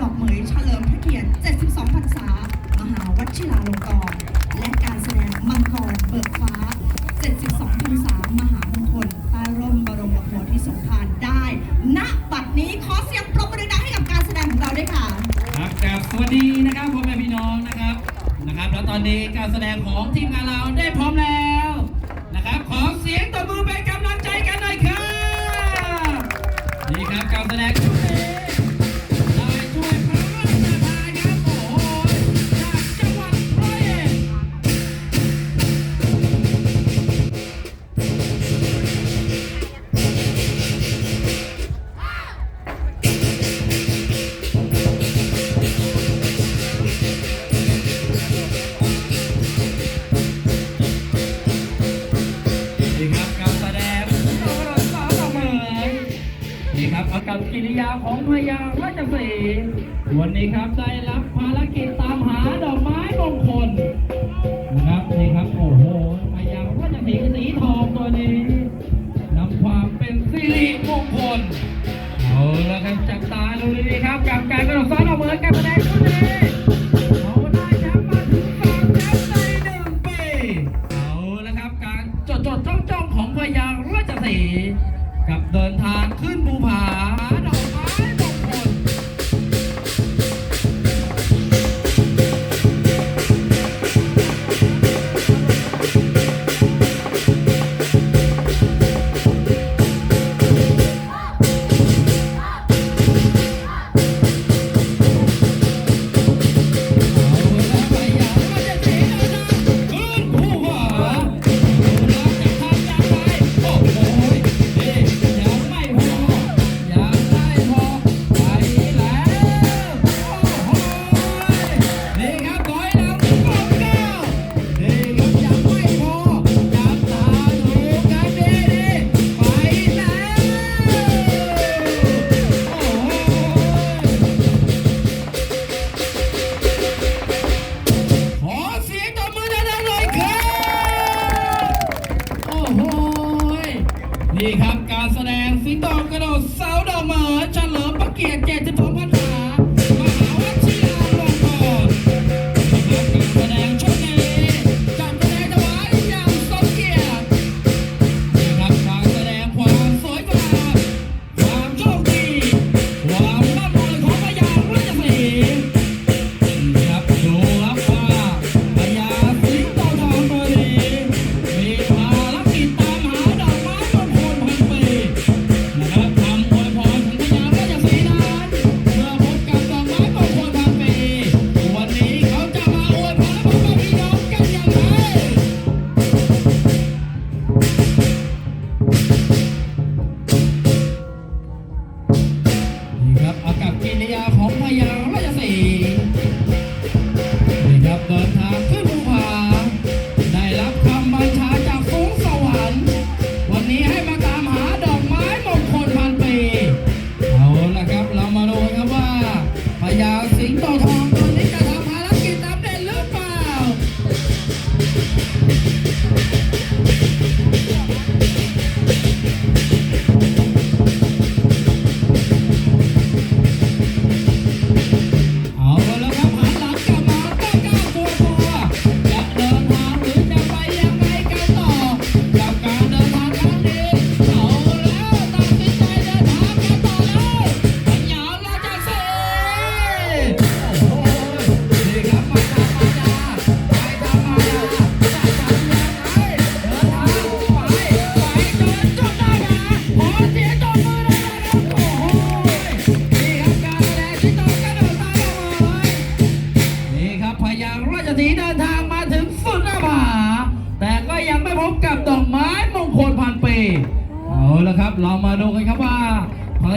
ดอกเหมยเฉลิมพระเกียรติ 72 พรรษา มหาวชิราลงกรณ์และการแสดงมังกรเบิกฟ้า 72 พรรษามหามงคลใต้ร่มบรมโพที่สมภารได้ ณ บัดนี้ขอเสียงปรบมือดังให้กับการแสดงของเราด้วยค่ะครับแบบสวัสดีนะครับพ่อแม่พี่น้องนะครับนะครับ แล้วตอนนี้การแสดงของทีมงานเราได้พร้อมแล้วนะครับ ขอเสียงตบมือเป็นกำลังใจกันหน่อยครับนี่ครับการแสดงชุดนี้ กิริยาของพญาวัจเสวันนี้ครับได้รับภารกิจตามหาดอกไม้มงคลนะครับนี่ครับโอ้โหพญาวัจเสสีทองตัวนี้นำความเป็นสิริมงคลเอาละครับจับตาดูดีๆครับกับการกระโดดซ้อนออกเหมือนกันคะแนนชุดนี้เอาได้แชมป์มาถึงสามแชมป์ในหนึ่งปีเอาละครับการจดจ้องของพญาวัจเสกับเดินทางขึ้นภูผาดอก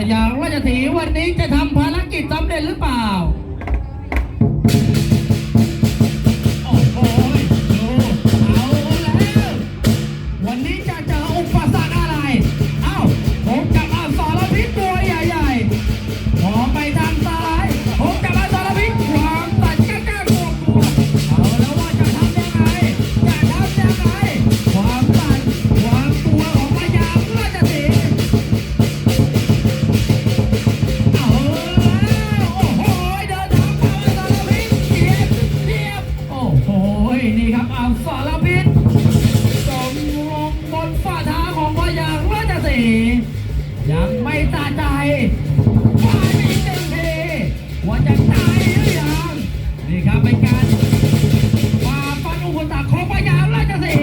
อยากว่าจะถีวันนี้จะทำภารกิจสำเร็จหรือเปล่าี่ครับเป็นการฝ่าฟันอุปสรรคของพญาราชสี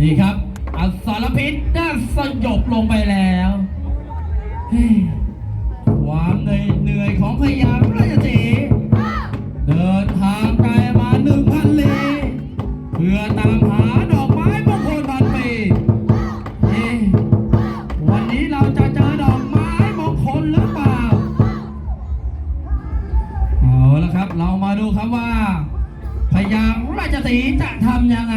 นี่ครับ อัารพิษได้สยบลงไปแล้ว ยังไง